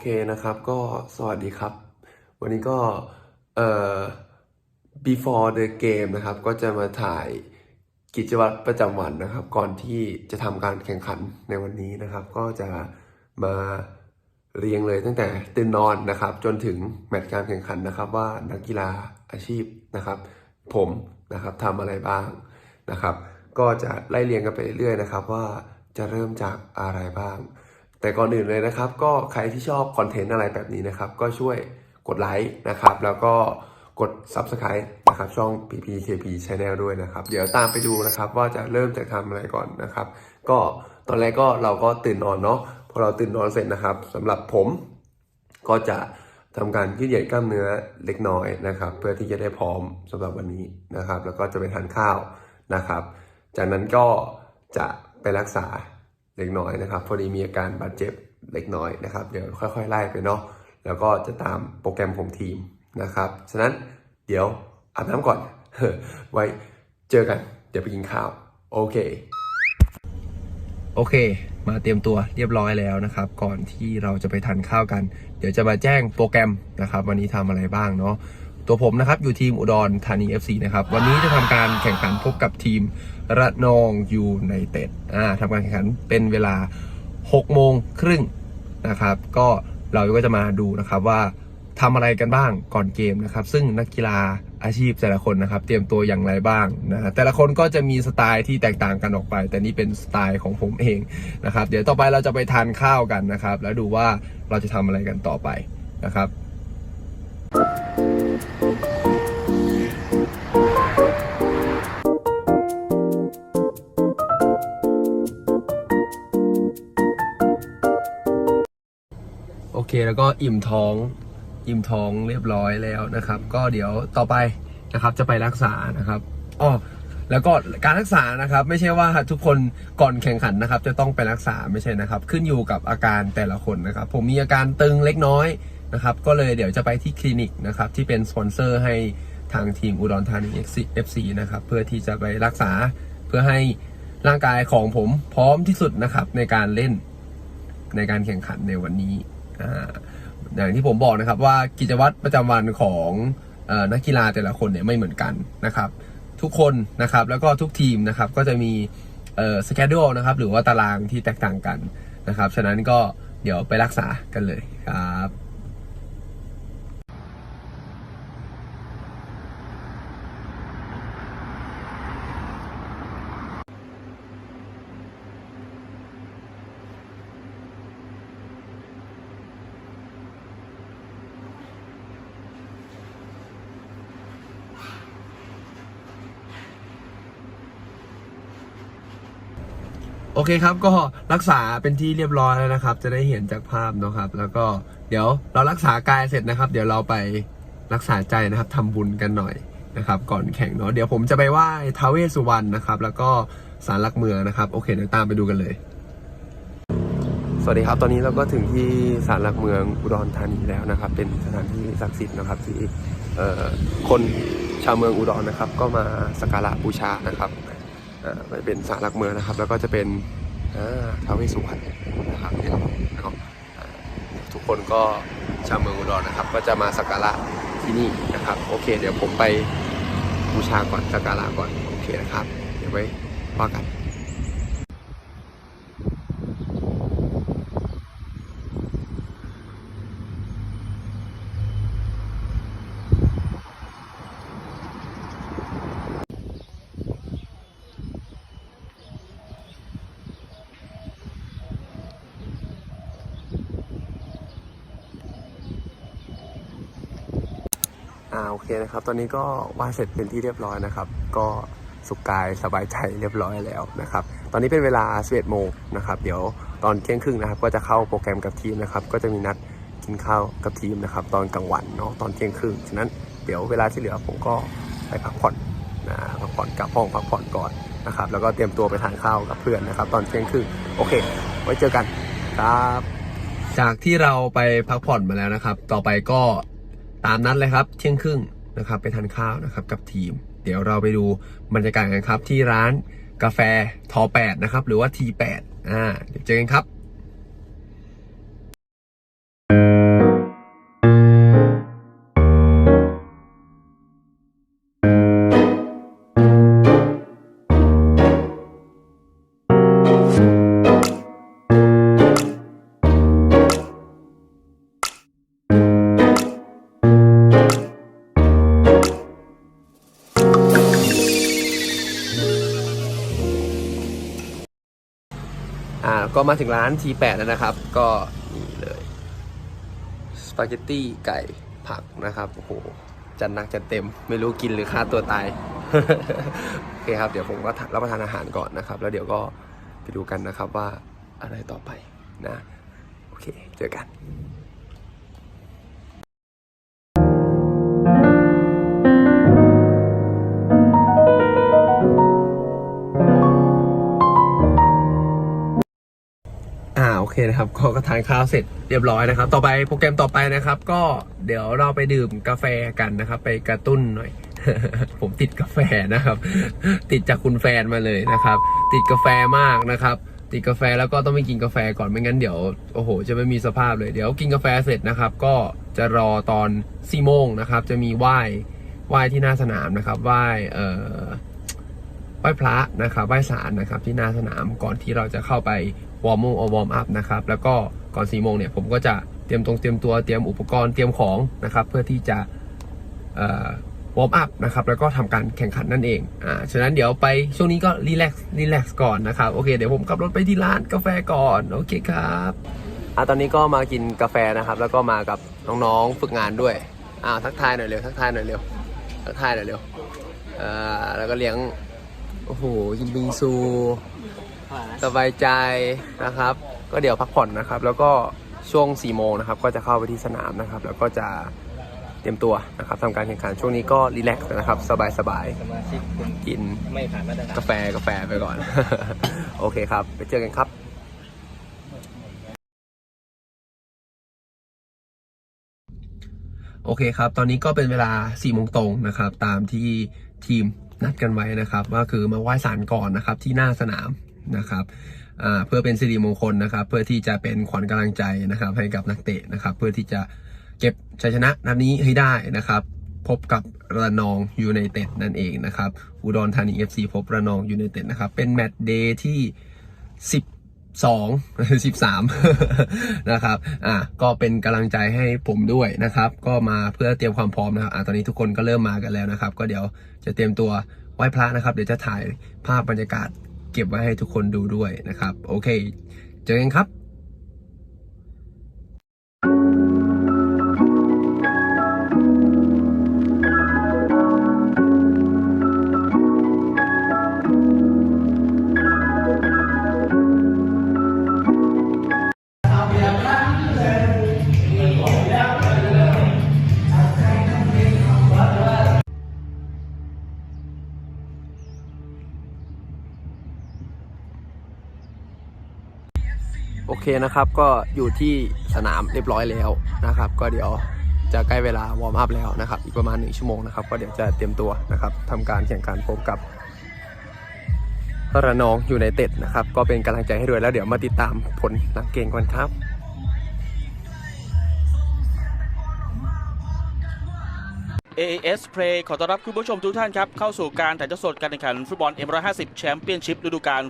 เคนะครับ ก็สวัสดีครับ วันนี้ก็เอ่อ before the game นะครับ ก็จะมาถ่ายกิจวัตรประจำวันนะครับ ก่อนที่จะทำการแข่งขันในวันนี้นะครับ ก็จะมาเรียงเลยตั้งแต่ตื่นนอนนะครับ จนถึงแมตช์การแข่งขันนะครับ ว่านักกีฬาอาชีพนะครับ ผมนะครับทำอะไรบ้างนะครับ ก็จะไล่เรียงกันไปเรื่อยๆนะครับ ว่าจะเริ่มจากอะไรบ้าง แต่ก่อนอื่นเลยนะครับ ก็ใครที่ชอบคอนเทนต์อะไรแบบนี้นะครับ ก็ช่วยกดไลค์นะครับ แล้วก็กด Subscribe นะครับช่อง PPKP Channel ด้วยนะครับ เดี๋ยวตามไปดูนะครับว่าจะเริ่มจากทำอะไรก่อนนะครับ ก็ตอนแรกก็เราก็ตื่นนอนเนาะพอเราตื่นนอนเสร็จนะครับสำหรับผมก็จะทำการยืดเหยียดกล้ามเนื้อเล็กน้อยนะครับ เพื่อที่จะได้พร้อมสำหรับวันนี้นะครับ แล้วก็จะไปทานข้าวนะครับ จากนั้นก็จะไปรักษา เล็กน้อยนะครับพอดีมีอาการบาดเจ็บเล็กน้อยนะครับ เดี๋ยวค่อยๆไล่ไปเนาะแล้วก็จะตามโปรแกรมของทีมนะครับฉะนั้นเดี๋ยวอาบน้ำก่อนไว้เจอกัน เดี๋ยวไปกินข้าว โอเค โอเค มาเตรียมตัวเรียบร้อยแล้วนะครับ ก่อนที่เราจะไปทานข้าวกัน เดี๋ยวจะมาแจ้งโปรแกรมนะครับ วันนี้ทำอะไรบ้างเนาะ ตัวผมนะครับอยู่ทีมอุดรธานี FC นะครับวันนี้จะทำการแข่งขันพบกับทีมระนองยูไนเต็ดอ่าทำการแข่งขันเป็นเวลา6โมงครึ่งนะครับ ก็เราก็จะมาดูนะครับว่าทำอะไรกันบ้างก่อนเกมนะครับ ซึ่งนักกีฬาอาชีพแต่ละคนนะครับ เตรียมตัวอย่างไรบ้างนะฮะแต่ละคนก็จะมีสไตล์ที่แตกต่างกันออกไป แต่นี่เป็นสไตล์ของผมเองนะครับ เดี๋ยวต่อไปเราจะไปทานข้าวกันนะครับ แล้วดูว่าเราจะทำอะไรกันต่อไปนะครับ โอเคแล้วก็อิ่มท้องอิ่มท้องเรียบร้อยแล้วนะครับ ก็เดี๋ยวต่อไปนะครับจะไปรักษานะครับอ้อแล้วก็การรักษานะครับ ไม่ใช่ว่าทุกคนก่อนแข่งขันนะครับ จะต้องไปรักษาไม่ใช่นะครับ ขึ้นอยู่กับอาการแต่ละคนนะครับ ผมมีอาการตึงเล็กน้อย นะครับ ก็เลยเดี๋ยวจะไปที่คลินิกนะครับ ที่เป็นสปอนเซอร์ให้ทางทีมอุดรธานี FC นะครับ เพื่อที่จะไปรักษาเพื่อให้ร่างกายของผมพร้อมที่สุดนะครับ ในการเล่นในการแข่งขันในวันนี้อ่าอย่างที่ผมบอกนะครับว่ากิจวัตรประจำวันของออนักกีฬาแต่ละคนเนี่ยไม่เหมือนกันนะครับ ทุกคนนะครับแล้วก็ทุกทีมนะครับก็จะมีสแกดูนะครับหรือว่าตารางที่แตกต่างกันนะครับ ฉะนั้นก็เดี๋ยวไปรักษากันเลยครับ โอเคครับก็รักษาเป็นที่เรียบร้อยแล้วนะครับ จะได้เห็นจากภาพเนะครับ แล้วก็เดี๋ยวเรารักษากายเสร็จนะครับ เดี๋ยวเราไปรักษาใจนะครับทำบุญกันหน่อยนะครับ ก่อนแข่งเนาะเดี๋ยวผมจะไปไหว้ท้าวเวสสุวรรณนะครับ แล้วก็ศาลหลักเมืองนะครับ โอเคเดี๋ยวตามไปดูกันเลย สวัสดีครับ ตอนนี้เราก็ถึงที่ศาลหลักเมืองอุดรธานีแล้วนะครับ เป็นสถานที่ศักดิ์สิทธิ์นะครับที่คนชาวเมืองอุดรนะครับ ก็มาสักการะบูชานะครับ ไปเป็นศาลหลักเมืองนะครับ แล้วก็จะเป็นท้าวเวสสุวรรณนะครับที่เรานะครับทุกคนก็ชาวเมืองอุดรนะครับ ก็จะมาสักการะที่นี่นะครับ โอเค เดี๋ยวผมไปบูชาก่อนสักการะก่อนโอเคนะครับ เดี๋ยวไว้ว่ากัน อ่าโอเคนะครับ ตอนนี้ก็ว่าเสร็จเป็นที่เรียบร้อยนะครับ ก็สุขกายสบายใจเรียบร้อยแล้วนะครับ ตอนนี้เป็นเวลา 11โมงนะครับ เดี๋ยวตอนเที่ยงครึ่งนะครับ ก็จะเข้าโปรแกรมกับทีมนะครับ ก็จะมีนัดกินข้าวกับทีมนะครับ ตอนกลางวันเนาะ ตอนเที่ยงครึ่ง ฉะนั้นเดี๋ยวเวลาที่เหลือผมก็ไปพักผ่อนนะพักผ่อนกลับห้องพักผ่อนก่อนนะครับ แล้วก็เตรียมตัวไปทานข้าวกับเพื่อนนะครับ ตอนเที่ยงครึ่ง โอเค ไว้เจอกันครับ จากที่เราไปพักผ่อนมาแล้วนะครับ ต่อไปก็ ตามนั้นเลยครับ เที่ยงครึ่งนะครับไปทานข้าวนะครับกับทีม เดี๋ยวเราไปดูบรรยากาศกันครับที่ร้านกาแฟทอ8นะครับหรือว่า T8 อ่าเดี๋ยวเจอกันครับ อ่าก็มาถึงร้าน T8 แล้วนะครับ ก็นี่เลยสปาเกตตี้ไก่ผักนะครับโอ้โหจัดหนักจัดเต็มไม่รู้กินหรือฆ่าตัวตายโอเคครับเดี๋ยวผมก็รับประทานอาหารก่อนนะครับ แล้วเดี๋ยวก็ไปดูกันนะครับว่าอะไรต่อไปนะ โอเค เจอกัน นะครับก็ก็ทานข้าวเสร็จเรียบร้อยนะครับ ต่อไปโปรแกรมต่อไปนะครับ ก็เดี๋ยวเราไปดื่มกาแฟกันนะครับ ไปกระตุ้นหน่อย ผมติดกาแฟนะครับ ติดจากคุณแฟนมาเลยนะครับ ติดกาแฟมากนะครับ ติดกาแฟแล้วก็ต้องไปกินกาแฟก่อนไม่งั้นเดี๋ยวโอ้โห จะไม่มีสภาพเลย เดี๋ยวกินกาแฟเสร็จนะครับ ก็จะรอตอน4โมงนะครับ จะมีไหว้ไหว้ที่หน้าสนามนะครับไหว้เอ่อไหว้พระนะครับไหว้ศาลนะครับที่หน้าสนามก่อนที่เราจะเข้าไป วอร์มวอร์มอัพนะครับแล้วก็ก่อนสี่โมงเนี่ยผมก็จะเตรียมตรงเตรียมตัวเตรียมอุปกรณ์เตรียมของนะครับเพื่อที่จะวอร์มอัพนะครับแล้วก็ทำการแข่งขันนั่นเองอ่าฉะนั้นเดี๋ยวไปช่วงนี้ก็รีแลกซ์รีแลกซ์ก่อนนะครับโอเคเดี๋ยวผมขับรถไปที่ร้านกาแฟก่อนโอเคครับอ่าตอนนี้ก็มากินกาแฟนะครับแล้วก็มากับน้องๆฝึกงานด้วยอ่าทักทายหน่อยเร็วทักทายหน่อยเร็วทักทายหน่อยเร็วอ่าแล้วก็เลี้ยงโอ้โหกินบิงซู สบายใจนะครับ ก็เดี๋ยวพักผ่อนนะครับ แล้วก็ช่วง4โมงนะครับ ก็จะเข้าไปที่สนามนะครับ แล้วก็จะเตรียมตัวนะครับทำการแข่งขันช่วงนี้ก็รีแลกซ์นะครับ สบายสบายสมาชิกคุณกินไม่ผ่านมาตรฐานกาแฟกาแฟไปก่อน โอเคครับ ไปเจอกันครับโอเคครับ ตอนนี้ก็เป็นเวลา4โมงตรงนะครับ ตามที่ทีมนัดกันไว้นะครับว่าคือมาไหว้ศาลก่อนนะครับ ที่หน้าสนาม นะครับเพื่อเป็นสิริมงคลนะครับ เพื่อที่จะเป็นขวัญกำลังใจนะครับ ให้กับนักเตะนะครับ เพื่อที่จะเก็บชัยชนะนัดนี้ให้ได้นะครับ พบกับระนองยูไนเต็ดนั่นเองนะครับ อุดรธานี FC พบระนองยูไนเต็ดนะครับ เป็นแมตช์เดย์ที่12 13นะครับ อะ ก็เป็นกำลังใจให้ผมด้วยนะครับ ก็มาเพื่อเตรียมความพร้อมนะครับ อะ ตอนนี้ทุกคนก็เริ่มมากันแล้วนะครับ ก็เดี๋ยวจะเตรียมตัวไหว้พระนะครับ เดี๋ยวจะถ่ายภาพบรรยากาศ เก็บไว้ให้ทุกคนดูด้วยนะครับ โอเค เจอกันครับ โอเคนะครับ ก็อยู่ที่สนามเรียบร้อยแล้วนะครับ ก็เดี๋ยวจะใกล้เวลาวอร์มอัพแล้วนะครับ อีกประมาณหนึ่งชั่วโมงนะครับ ก็เดี๋ยวจะเตรียมตัวนะครับทำการแข่งขันพบกับระนองอยู่ในเต็ดนะครับ ก็เป็นกำลังใจให้ด้วยแล้วเดี๋ยวมาติดตามผลหลังเกมกันครับ AAS Play ขอต้อนรับคุณผู้ชมทุกท่านครับ เข้าสู่การถ่ายทอดสดการแข่งขันฟุตบอล M150 แชมเปี้ยนชิพฤดูกาล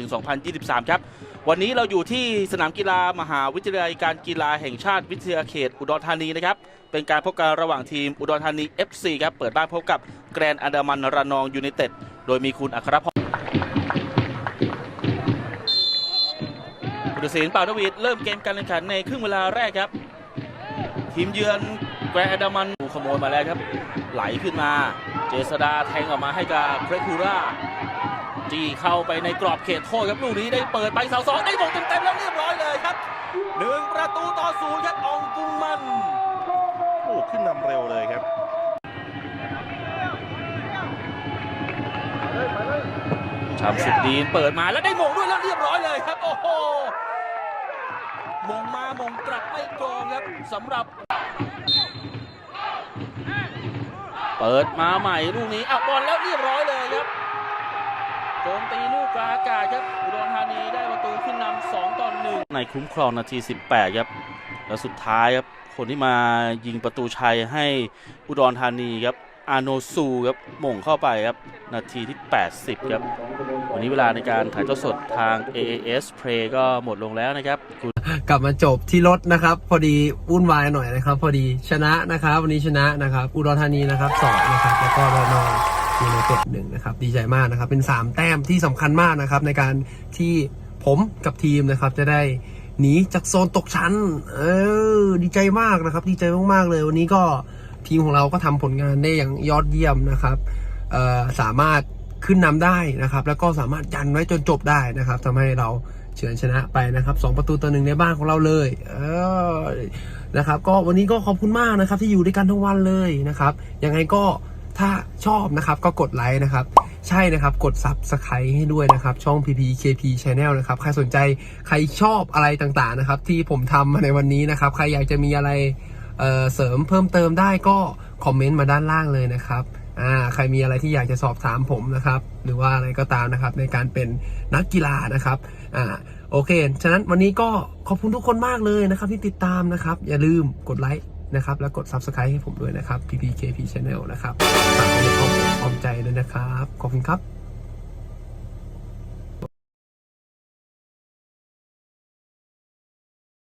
2022-2023 ครับ วันนี้เราอยู่ที่สนามกีฬามหาวิทยาลัยการกีฬาแห่งชาติวิทยาเขตอุดรธานีนะครับ เป็นการพบกันระหว่างทีมอุดรธานี FC ครับ เปิดบ้านพบกับแกรนอันดามันระนองยูไนเต็ด โดยมีคุณอัครพรผู้ตัดสินเป่านวีดเริ่มเกมการแข่งขันในครึ่งเวลาแรกครับ ทีมเยือนแกรนอันดามันขโมยมาแล้วครับ ไหลขึ้นมา เจษดาแทงออกมาให้กับเฟรคูรา จี้เข้าไปในกรอบเขตโทษครับลูกนี้ได้เปิดไปเสาสองได้บงเต็มๆแล้วเรียบร้อยเลยครับหนึ่งประตูต่อศูนย์ครับอองกุงมันโอ้ขึ้นนำเร็วเลยครับชามสุดดีนเปิดมาแล้วได้มงด้วยแล้วเรียบร้อยเลยครับ โอ้โหมงมามงกลับไม่กรองครับสำหรับ เปิดมาใหม่ลูกนี้อะบอลแล้วเรียบร้อยเลยครับ โจมตีลูกกลางอากาศครับ อุดรธานีได้ประตูขึ้นนำสองต่อหนึ่งในคุ้มครองนาที 18 ครับ แล้วสุดท้ายครับ คนที่มายิงประตูชัยให้อุดรธานีครับอาโนซูครับหม่งเข้าไปครับ นาทีที่ 80 ครับ วันนี้เวลาในการถ่ายทอดสดทาง AAS Play ก็หมดลงแล้วนะครับคุณกลับมาจบที่รถนะครับ พอดีวุ่นวายหน่อยนะครับ พอดีชนะนะครับ วันนี้ชนะนะครับ อุดรธานีนะครับสองนะครับ แล้วก็ระนอง ยูไนเต็ดหนึ่งนะครับดีใจมากนะครับ เป็น 3 แต้มที่สำคัญมากนะครับ ในการที่ผมกับทีมนะครับ จะได้หนีจากโซนตกชั้น เออ ดีใจมากนะครับ ดีใจมากๆเลย วันนี้ก็ทีมของเราก็ทำผลงานได้อย่างยอดเยี่ยมนะครับสามารถขึ้นนำได้นะครับ แล้วก็สามารถยันไว้จนจบได้นะครับทำให้เราเฉือนชนะไปนะครับสองประตูต่อหนึ่งในบ้านของเราเลย เออนะครับ ก็วันนี้ก็ขอบคุณมากนะครับ ที่อยู่ด้วยกันทั้งวันเลยนะครับยังไงก็ ถ้าชอบนะครับก็กดไลค์นะครับ ใช่นะครับกด Subscribe ให้ด้วยนะครับ ช่อง PPKP Channel นะครับ ใครสนใจใครชอบอะไรต่างๆนะครับ ที่ผมทำมาในวันนี้นะครับ ใครอยากจะมีอะไรเเสริมเพิ่มเติมได้ก็คอมเมนต์มาด้านล่างเลยนะครับอ่าใครมีอะไรที่อยากจะสอบถามผมนะครับ หรือว่าอะไรก็ตามนะครับ ในการเป็นนักกีฬานะครับอ่าโอเค ฉะนั้นวันนี้ก็ขอบคุณทุกคนมากเลยนะครับที่ติดตามนะครับ อย่าลืมกดไลค์ นะครับ แล้วกด Subscribe ให้ผมด้วยนะครับ PPKP Channel นะครับฝากไว้ในอ้อมอกอ้อมใจด้วยนะครับ ขอบคุณครับ